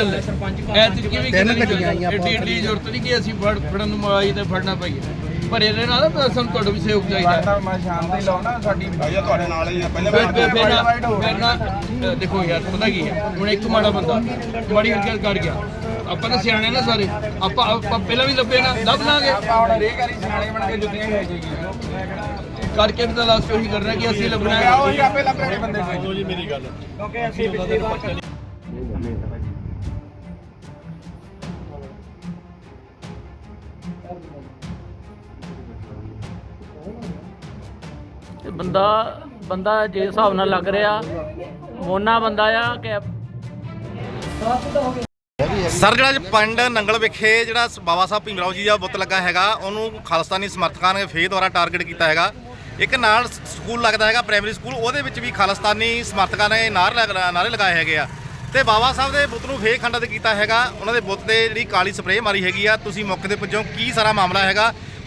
ਐਤਕੀ ਵੀ ਤਿੰਨ ਕਿਤੇ ਗੱਡੀਆਂ ਆਈਆਂ ਏਡੀ ਏਡੀ ਜ਼ਰੂਰਤ ਨਹੀਂ ਕਿ ਅਸੀਂ ਫੜ ਫੜਨ ਨੂੰ ਆਈ ਤੇ ਫੜਨਾ ਪਈਏ ਪਰ ਇਹਦੇ ਨਾਲ ਨਾ ਸਾਨੂੰ ਤੁਹਾਡਾ ਵੀ ਸਹਿਯੋਗ ਚਾਹੀਦਾ ਹੈ। ਮੈਂ ਸ਼ਾਂਤੀ ਲਾਉਣਾ ਸਾਡੀ ਭਾਈਆ ਤੁਹਾਡੇ ਨਾਲ ਹੀ ਆ। ਪਹਿਲੇ ਫਿਰ ਫਿਰ ਫਿਰ ਨਾ ਫਿਰ ਨਾ ਅ, ਦੇਖੋ ਯਾਰ ਪਤਾ ਕੀ ਹੈ? ਹੁਣ ਇੱਕ ਮਾੜਾ ਬੰਦਾ ਮਾੜੀ ਹਰਕਤ ਕਰ ਗਿਆ। ਆਪਾਂ ਤਾਂ ਸਿਆਣੇ ਨਾ ਸਾਰੇ। ਆਪਾਂ ਆਪਾਂ ਪਹਿਲਾਂ ਵੀ ਲੱਭੇ ਨਾ ਲੱਭ ਲਾਂਗੇ। ਆਪਾਂ ਹੁਣ ਰੇ ਕਰੀ ਸਿਆਣੇ ਬਣ ਕੇ ਜੁੱਤੀਆਂ ਹੀ ਹੈਗੀਆਂ ਕਰਕੇ ਵੀ ਤਾਂ ਲਾਸਟ ਉਹੀ ਕਰਨਾ ਕਿ ਅਸੀਂ ਲੱਭਣਾ ਹੈ। ਉਹੀ ਆਪੇ ਲੱਭਣੇ ਬੰਦੇ। ਕੋਈ ਜੀ ਮੇਰੀ ਗੱਲ। ਕਿਉਂਕਿ ਅਸੀਂ ਪਿਛਲੀ ਵਾਰ ਤੇ ਬੰਦਾ ਬੰਦਾ ਜੇ ਹਿਸਾਬ ਨਾਲ ਲੱਗ ਰਿਹਾ, ਮੋਨਾ ਬੰਦਾ ਆ ਕਿ ਸਰ ਜਿਹੜਾ ਅੱਜ ਪਿੰਡ ਨੰਗਲ ਵਿਖੇ ਜਿਹੜਾ ਬਾਬਾ ਸਾਹਿਬ ਭੀਮਰਾਓ ਜੀ ਦਾ ਬੁੱਤ ਲੱਗਾ ਹੈਗਾ, ਉਹਨੂੰ ਖਾਲਸਤਾਨੀ ਸਮਰਥਕਾਂ ਨੇ ਫੇਰ ਦੁਆਰਾ ਟਾਰਗੇਟ ਕੀਤਾ ਹੈਗਾ। ਇੱਕ ਨਾਲ ਸਕੂਲ ਲੱਗਦਾ ਹੈਗਾ ਪ੍ਰਾਇਮਰੀ ਸਕੂਲ ਉਹਦੇ ਵਿੱਚ ਵੀ ਖਾਲਸਤਾਨੀ ਸਮਰਥਕਾਂ ਨੇ ਨਾਰ ਲਗ- ਨਾਰੇ ਲਗਾਏ ਹੈਗੇ ਆ। ਤੇ ਬਾਬਾ ਸਾਹਿਬ ਦੇ ਬੁੱਤ ਨੂੰ ਫੇਰ ਖੰਡਿਤ ਕੀਤਾ ਹੈਗਾ, ਉਹਨਾਂ ਦੇ ਬੁੱਤ ਤੇ ਜਿਹੜੀ ਕਾਲੀ ਸਪਰੇਅ ਮਾਰੀ ਹੈਗੀ ਆ, ਤੁਸੀਂ ਮੌਕੇ ਤੇ ਪੁੱਜੋ, ਕੀ ਸਾਰਾ ਮਾਮਲਾ ਹੈਗਾ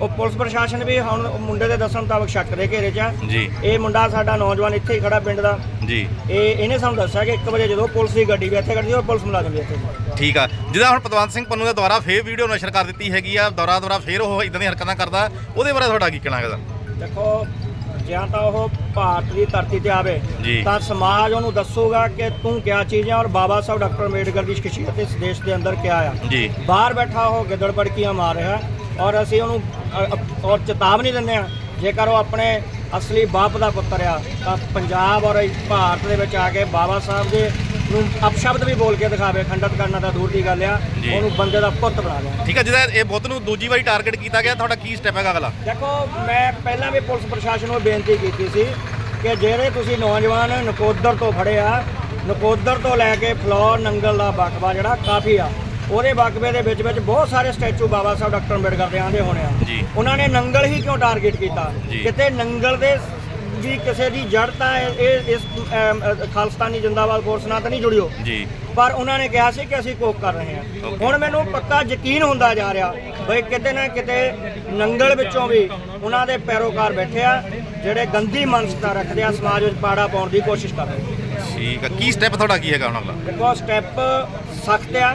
ਉਹ ਪੁਲਿਸ ਪ੍ਰਸ਼ਾਸਨ ਵੀ ਹੁਣ ਉਹ ਮੁੰਡੇ ਦੇ ਦੱਸਣ ਮੁਤਾਬਕ ਸ਼ੱਕ ਦੇ ਘੇਰੇ 'ਚ ਆ। ਜੀ। ਇਹ ਮੁੰਡਾ ਸਾਡਾ ਨੌਜਵਾਨ ਇੱਥੇ ਹੀ ਖੜਾ ਪਿੰਡ ਦਾ। ਜੀ। ਇਹ ਇਹਨੇ ਸਾਨੂੰ ਦੱਸਿਆ ਕਿ 1 ਵਜੇ ਜਦੋਂ ਪੁਲਿਸ ਦੀ ਗੱਡੀ ਵੀ ਇੱਥੇ ਖੜਦੀ ਔਰ ਪੁਲਿਸ ਮੁਲਾਜ਼ਮ ਵੀ ਇੱਥੇ। ਠੀਕ ਆ। ਜਿਹਦਾ ਹੁਣ ਪਤਵੰਤ ਸਿੰਘ ਪੰਨੂ ਦੇ ਦੁਆਰਾ ਫੇਰ ਵੀਡੀਓ ਨਸ਼ਰ ਕਰ ਦਿੱਤੀ ਹੈਗੀ ਆ ਦੁਆਰਾ ਦੁਆਰਾ ਫੇਰ ਉਹ ਇਦਾਂ ਦੀਆਂ ਹਰਕਤਾਂ ਕਰਦਾ ਉਹਦੇ ਬਾਰੇ ਤੁਹਾਡਾ ਕੀ ਕਹਿਣਾ ਹੈਗਾ? ਦੇਖੋ ਜਾਂ ਤਾਂ ਉਹ ਭਾਰਤ ਦੀ ਧਰਤੀ ਤੇ ਆਵੇ। ਤਾਂ ਸਮਾਜ ਉਹਨੂੰ ਦੱਸੂਗਾ ਕਿ ਤੂੰ ਕਿਆ ਚੀਜ਼ ਹੈ ਔਰ ਬਾਬਾ ਸਾਹਿਬ ਡਾਕਟਰ ਅੰਬੇਡਕਰ ਦੀ ਸ਼ਖਸੀਅਤ ਇਸ ਦੇਸ਼ ਦੇ ਅੰਦਰ ਕਿਆ ਆ। ਜੀ। ਬਾਹਰ ਬੈਠਾ ਉਹ ਗਿੱਦੜ ਪੜਕੀਆਂ ਮਾਰ ਰਿਹਾ ਔਰ ਅਸੀਂ ਉਹਨੂੰ ਅ, ਅ, ਔਰ ਚੇਤਾਵਨੀ ਦਿੰਦੇ ਆ ਜੇਕਰ ਉਹ ਆਪਣੇ ਅਸਲੀ ਬਾਪ ਦਾ ਪੁੱਤਰ ਆ ਤਾਂ ਪੰਜਾਬ ਔਰ ਭਾਰਤ ਦੇ ਵਿੱਚ ਆ ਕੇ ਬਾਬਾ ਸਾਹਿਬ ਦੇ ਨੂੰ ਅਪਸ਼ਬਦ ਵੀ ਬੋਲ ਕੇ ਦਿਖਾਵੇ ਖੰਡਿਤ ਕਰਨਾ ਤਾਂ ਦੂਰ ਦੀ ਗੱਲ ਆ ਜੀ। ਉਹਨੂੰ ਬੰਦੇ ਦਾ ਪੁੱਤ ਬਣਾ ਲਿਆ। ਠੀਕ ਆ ਜਿਹਦਾ ਇਹ ਬੁੱਤ ਨੂੰ ਦੂਜੀ ਵਾਰੀ ਟਾਰਗੇਟ ਕੀਤਾ ਗਿਆ ਤੁਹਾਡਾ ਕੀ ਸਟੈਪ ਹੈਗਾ ਅਗਲਾ? ਦੇਖੋ ਮੈਂ ਪਹਿਲਾਂ ਵੀ ਪੁਲਿਸ ਪ੍ਰਸ਼ਾਸਨ ਨੂੰ ਬੇਨਤੀ ਕੀਤੀ ਸੀ ਕਿ ਜਿਹੜੇ ਤੁਸੀਂ ਨੌਜਵਾਨ ਨਕੋਦਰ ਤੋਂ ਫੜੇ ਆ ਨਕੋਦਰ ਤੋਂ ਲੈ ਕੇ ਫਲੋਰ ਨੰਗਲ ਦਾ ਬਕਵਾ ਜਿਹੜਾ ਕਾਫੀ ਆ। ਉਹਦੇ ਬਕਵੇ ਦੇ ਵਿੱਚ ਵਿੱਚ ਬਹੁਤ ਸਾਰੇ ਸਟੈਚੂ ਬਾਬਾ ਸਾਹਿਬ ਡਾਕਟਰ ਅੰਬੇਡਕਰ ਦੇ ਆਂਦੇ ਹੋਣੇ ਆ। ਜੀ। ਉਹਨਾਂ ਨੇ ਨੰਗਲ ਹੀ ਕਿਉਂ ਟਾਰਗੇਟ ਕੀਤਾ? ਜੀ। ਕਿਤੇ ਨੰਗਲ ਦੇ ਵੀ ਕਿਸੇ ਦੀ ਜੜ ਤਾਂ ਇਹ ਇਹ- ਇਸ ਅਮ, ਅ, ਖਾਲਸਤਾਨੀ ਜਿੰਦਾਬਾਦ ਫੋਰਸ ਨਾਲ ਤਾਂ ਨਹੀਂ ਜੁੜਿਓ। ਜੀ। ਪਰ ਉਹਨਾਂ ਨੇ ਕਿਹਾ ਸੀ ਕਿ ਅਸੀਂ ਕੋਕ ਕਰ ਰਹੇ ਹਾਂ। ਹੁਣ ਮੈਨੂੰ ਪੱਕਾ ਯਕੀਨ ਹੁੰਦਾ ਜਾ ਰਿਹਾ ਬਈ ਕਿਤੇ ਨਾ ਕਿਤੇ ਨੰਗਲ ਵਿੱਚੋਂ ਵੀ ਉਹਨਾਂ ਦੇ ਪੈਰੋਕਾਰ ਬੈਠੇ ਆ ਜਿਹੜੇ ਗੰਦੀ ਮਨਸਤਾ ਰੱਖਦੇ ਆ ਸਮਾਜ ਵਿੱਚ ਪਾੜਾ ਪਾਉਣ ਦੀ ਕੋਸ਼ਿਸ਼ ਕਰ ਰਹੇ ਠੀਕ ਆ। ਕੀ ਸਟੈਪ ਤੁਹਾਡਾ ਕੀ ਹੈਗਾ ਹੁਣ ਅਗਲਾ ਦੇਖੋ ਸਟੈਪ ਸਖਤ ਆ।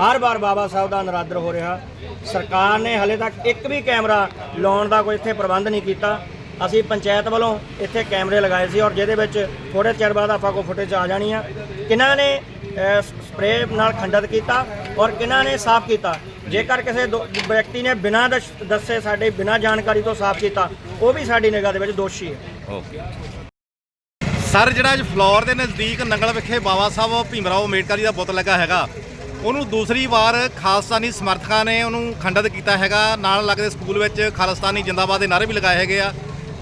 ਹਰ ਵਾਰ ਬਾਬਾ ਸਾਹਿਬ ਦਾ ਨਰਾਦਰ ਹੋ ਰਿਹਾ। ਸਰਕਾਰ ਨੇ ਹਲੇ ਤੱਕ ਇੱਕ ਵੀ ਕੈਮਰਾ ਲਾਉਣ ਦਾ ਕੋਈ ਇੱਥੇ ਪ੍ਰਬੰਧ ਨਹੀਂ ਕੀਤਾ। ਅਸੀਂ ਪੰਚਾਇਤ ਵੱਲੋਂ ਇੱਥੇ ਕੈਮਰੇ ਲਗਾਏ ਸੀ ਔਰ ਜਿਹਦੇ ਵਿੱਚ ਥੋੜੇ ਚਿਰ ਬਾਅਦ ਆਪਾਂ ਕੋ ਫੁਟੇਜ ਆ ਜਾਣੀ ਆ। ਕਿਹਨਾਂ ਨੇ ਅਹ, ਸਪਰੇਅ ਨਾਲ ਖੰਡਿਤ ਕੀਤਾ ਔਰ ਕਿਹਨਾਂ ਨੇ ਸਾਫ਼ ਕੀਤਾ? ਜੇਕਰ ਕਿਸੇ ਦੋ- ਵਿਅਕਤੀ ਨੇ ਬਿਨਾਂ ਦਸ- ਦੱਸੇ ਸਾਡੇ ਬਿਨਾਂ ਜਾਣਕਾਰੀ ਤੋਂ ਸਾਫ਼ ਕੀਤਾ ਉਹ ਵੀ ਸਾਡੀ ਨਿਗਾਹ ਦੇ ਵਿੱਚ ਦੋਸ਼ੀ ਹੈ। ਓਕੇ। ਸਰ ਜਿਹੜਾ ਅੱਜ ਫਲੋਰ ਦੇ ਨਜ਼ਦੀਕ ਨੰਗਲ ਵਿਖੇ ਬਾਬਾ ਸਾਹਿਬ ਭੀਮਰਾਓ ਅੰਬੇਡਕਰ ਜੀ ਦਾ ਬੁੱਤ ਲੱਗਾ ਹੈਗਾ ਉਹਨੂੰ ਦੂਸਰੀ ਵਾਰ ਖਾਲਸਤਾਨੀ ਸਮਰਥਕਾਂ ਨੇ ਉਹਨੂੰ ਖੰਡਿਤ ਕੀਤਾ ਹੈਗਾ। ਨਾਲ ਲੱਗਦੇ ਸਕੂਲ ਵਿੱਚ ਖਾਲਸਤਾਨੀ ਜਿੰਦਾਬਾਦ ਦੇ ਨਾਅਰੇ ਵੀ ਲਗਾਏ ਹੈਗੇ ਆ।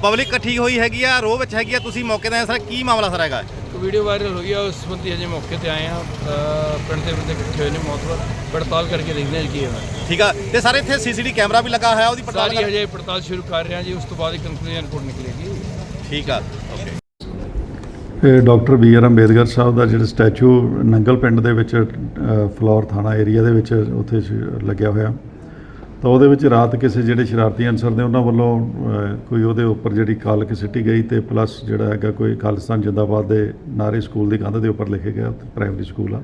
ਪਬਲਿਕ ਇਕੱਠੀ ਹੋਈ ਹੈਗੀ ਆ ਰੋਹ ਵਿੱਚ ਹੈਗੀ ਆ। ਤੁਸੀਂ ਮੌਕੇ ਤੇ ਆਏ ਸਰ ਕੀ ਮਾਮਲਾ ਸਰ ਹੈਗਾ? ਇੱਕ ਵੀਡੀਓ ਵਾਇਰਲ ਹੋਈ ਆ ਉਸ ਸੰਬੰਧੀ ਹਜੇ ਮੌਕੇ ਤੇ ਆਏ ਆ। ਪਿੰਡ ਦੇ ਬੰਦੇ ਇਕੱਠੇ ਹੋਏ ਨੇ ਮੌਤਵਰ ਪੜਤਾਲ ਕਰਕੇ ਦੇਖਦੇ ਹਾਂ ਕੀ ਹੋਇਆ ਠੀਕ ਆ। ਤੇ ਸਰ ਇੱਥੇ ਸੀਸੀਟੀ ਕੈਮਰਾ ਵੀ ਲੱਗਾ ਹੋਇਆ ਉਹਦੀ ਪੜਤਾਲ ਸਾਰੀ ਹਜੇ ਪੜਤਾਲ ਸ਼ੁਰੂ ਕਰ ਰਹੇ ਹਾਂ ਜੀ ਉਸ ਤੋਂ ਬਾਅਦ ਹੀ ਕਨਕਲੂਜਨ ਰਿਪੋਰਟ ਨਿਕਲੇਗੀ। ਠੀਕ ਆ। ਓਕੇ। ਇਹ doctor B R Ambedkar Sahib ਦਾ ਜਿਹੜਾ ਸਟੈਚੂ ਨੰਗਲ ਪਿੰਡ ਦੇ ਵਿੱਚ ਅ, ਫਲੋਰ ਥਾਣਾ ਏਰੀਆ ਦੇ ਵਿੱਚ ਉੱਥੇ ਲੱਗਿਆ ਹੋਇਆ। ਤਾਂ ਉਹਦੇ ਵਿੱਚ ਰਾਤ ਕਿਸੇ ਜਿਹੜੇ ਸ਼ਰਾਰਤੀ ਅਨਸਰ ਨੇ ਉਹਨਾਂ ਵੱਲੋਂ ਕੋਈ ਉਹਦੇ ਉੱਪਰ ਜਿਹੜੀ ਕਾਲਕ ਸਿੱਟੀ ਗਈ ਤੇ ਪਲੱਸ ਜਿਹੜਾ ਹੈਗਾ ਕੋਈ ਖਾਲਿਸਤਾਨ ਜਿੰਦਾਬਾਦ ਦੇ ਨਾਰੇ ਸਕੂਲ ਦੀ ਕੰਧ ਦੇ ਉੱਪਰ ਲਿਖੇ ਗਿਆ ਪ੍ਰਾਇਮਰੀ ਸਕੂਲ ਆ।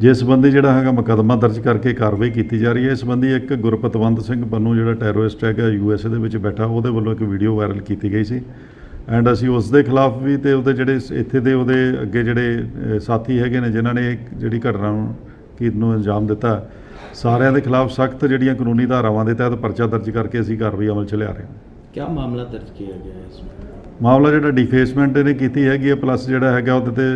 ਜਿਸ ਸੰਬੰਧੀ ਜਿਹੜਾ ਹੈਗਾ ਮੁਕੱਦਮਾ ਦਰਜ ਕਰਕੇ ਕਾਰਵਾਈ ਕੀਤੀ ਜਾ ਰਹੀ ਹੈ। ਇਸ ਸੰਬੰਧੀ ਇੱਕ ਗੁਰਪਤਵੰਤ ਸਿੰਘ ਪੰਨੂ ਜਿਹੜਾ ਟੈਰੋਰਿਸਟ ਹੈਗਾ ਯੂਐਸਏ ਦੇ ਵਿੱਚ ਬੈਠਾ ਉਹਦੇ ਵੱਲੋਂ ਇੱਕ ਵੀਡੀਓ ਵਾਇਰਲ ਕੀਤੀ ਗਈ ਸੀ। ਐਂਡ ਅਸੀਂ ਉਸ ਦੇ ਖਿਲਾਫ ਵੀ ਤੇ ਉਹਦੇ ਜਿਹੜੇ ਇੱਥੇ ਦੇ ਉਹਦੇ ਅੱਗੇ ਜਿਹੜੇ ਸਾਥੀ ਹੈਗੇ ਨੇ ਜਿਨ੍ਹਾਂ ਨੇ ਜਿਹੜੀ ਘਟਨਾ ਨੂੰ ਕਿ ਨੂੰ ਅੰਜਾਮ ਦਿੱਤਾ ਸਾਰਿਆਂ ਦੇ ਖਿਲਾਫ ਸਖਤ ਜਿਹੜੀਆਂ ਕਾਨੂੰਨੀ ਧਾਰਾਵਾਂ ਦੇ ਤਹਿਤ ਪਰਚਾ ਦਰਜ ਕਰਕੇ ਅਸੀਂ ਕਾਰਵਾਈ ਅਮਲ 'ਚ ਲਿਆ ਰਹੇ ਹਾਂ। ਕੀ ਮਾਮਲਾ ਦਰਜ ਕੀਤਾ ਗਿਆ ਹੈ ਇਸ ਵਿੱਚ? ਮਾਮਲਾ ਜਿਹੜਾ ਡਿਫੇਸਮੈਂਟ ਇਹਨੇ ਕੀਤੀ ਹੈਗੀ ਹੈ ਪਲੱਸ ਜਿਹੜਾ ਹੈਗਾ ਉਹਦੇ ਤੇ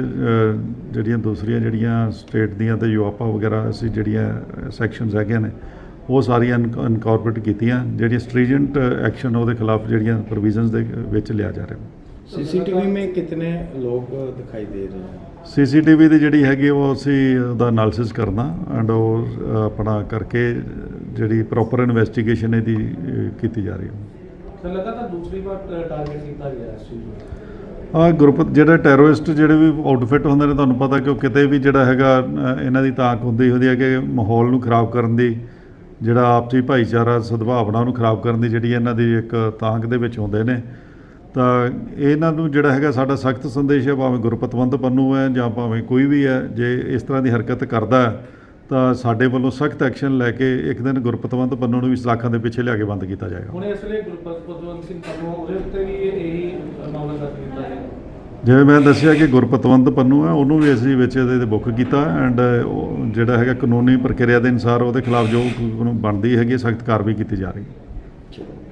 ਜਿਹੜੀਆਂ ਦੂਸਰੀਆਂ ਜਿਹੜੀਆਂ ਸਟੇਟ ਦੀਆਂ ਤੇ ਯੂਆਪਾ ਵਗੈਰਾ ਅਸੀਂ ਜਿਹੜੀਆਂ ਸੈਕਸ਼ਨਸ ਹੈਗੇ ਨੇ ਉਹ ਸਾਰੀਆਂ ਇਨਕੋਰਪੋਰੇਟ ਕੀਤੀਆਂ ਜਿਹੜੀਆਂ ਸਟ੍ਰੀਜੈਂਟ ਐਕਸ਼ਨ ਉਹਦੇ ਖਿਲਾਫ ਜਿਹੜੀਆਂ ਪ੍ਰੋਵੀਜ਼ਨਸ ਦੇ ਵਿੱਚ ਲਿਆ ਜਾ ਰਿਹਾ। ਸੀਸੀਟੀਵੀ ਮੇ ਕਿਤਨੇ ਲੋਕ ਦਿਖਾਈ ਦੇ ਰਹੇ ਹਨ? ਸੀਸੀਟੀਵੀ ਦੀ ਜਿਹੜੀ ਹੈਗੀ ਉਹ ਅਸੀਂ ਉਹਦਾ ਅਨਾਲਿਸਿਸ ਕਰਨਾ ਐਂਡ ਉਹ ਆਪਣਾ ਕਰਕੇ ਜਿਹੜੀ ਪ੍ਰੋਪਰ ਇਨਵੈਸਟੀਗੇਸ਼ਨ ਇਹਦੀ ਕੀਤੀ ਜਾ ਰਹੀ ਹੈ। ਸਰ ਲਗਾਤਾਰ ਦੂਸਰੀ ਵਾਰ ਟਾਰਗੇਟ ਕੀਤਾ ਗਿਆ ਇਸ ਆ ਗਰੁੱਪ ਜਿਹੜਾ ਟੈਰੋਰਿਸਟ ਜਿਹੜੇ ਵੀ ਆਊਟਫਿਟ ਹੁੰਦੇ ਨੇ ਤੁਹਾਨੂੰ ਪਤਾ ਕਿ ਉਹ ਕਿਤੇ ਵੀ ਜਿਹੜਾ ਹੈਗਾ ਇਹਨਾਂ ਦੀ ਤਾਕ ਹੁੰਦੀ ਹੁੰਦੀ ਹੈ ਕਿ ਮਾਹੌਲ ਨੂੰ ਖਰਾਬ ਕਰਨ ਦੀ ਜਿਹੜਾ ਆਪਸੀ ਭਾਈਚਾਰਾ, ਸਦਭਾਵਨਾ ਨੂੰ ਖਰਾਬ ਕਰਨ ਦੀ ਜਿਹੜੀ ਇਹਨਾਂ ਦੀ ਇੱਕ ਤਾਂਗ ਦੇ ਵਿੱਚ ਹੁੰਦੇ ਨੇ, ਤਾਂ ਇਹਨਾਂ ਨੂੰ ਜਿਹੜਾ ਹੈਗਾ ਸਾਡਾ ਸਖਤ ਸੰਦੇਸ਼ ਹੈ, ਭਾਵੇਂ ਗੁਰਪਤਵੰਤ ਪੰਨੂ ਹੈ ਜਾਂ ਭਾਵੇਂ ਕੋਈ ਵੀ ਹੈ, ਜੇ ਇਸ ਤਰ੍ਹਾਂ ਦੀ ਹਰਕਤ ਕਰਦਾ ਤਾਂ ਸਾਡੇ ਵੱਲੋਂ ਸਖਤ ਐਕਸ਼ਨ ਲੈ ਕੇ ਇੱਕ ਦਿਨ ਗੁਰਪਤਵੰਤ ਪੰਨੂ ਨੂੰ ਵੀ ਸਲਾਖਾਂ ਦੇ ਪਿੱਛੇ ਲਿਆ ਕੇ ਬੰਦ ਕੀਤਾ ਜਾਏਗਾ। ਹੁਣ ਇਸ ਲਈ ਗੁਰਪਤਵੰਤ ਸਿੰਘ ਪੰਨੂ ਉਹਦੇ ਉੱਤੇ ਵੀ ਇਹੀ ਮਾਮਲਾ ਦਰਜ ਕੀਤਾ ਹੈ ਜਿਵੇਂ ਮੈਂ ਦੱਸਿਆ ਕਿ ਗੁਰਪਤਵੰਤ ਪੰਨੂ ਹੈ ਉਹਨੂੰ ਵੀ ਅਸੀਂ ਵਿੱਚ ਇਹਦੇ ਤੇ ਬੁੱਕ ਕੀਤਾ ਐਂਡ ਜਿਹੜਾ ਹੈਗਾ ਕਾਨੂੰਨੀ ਪ੍ਰਕਿਰਿਆ ਦੇ ਅਨੁਸਾਰ ਉਹਦੇ ਖਿਲਾਫ ਜੋ ਬਣਦੀ ਹੈਗੀ ਸਖਤ ਕਾਰਵਾਈ ਕੀਤੀ ਜਾ ਰਹੀ ਹੈ।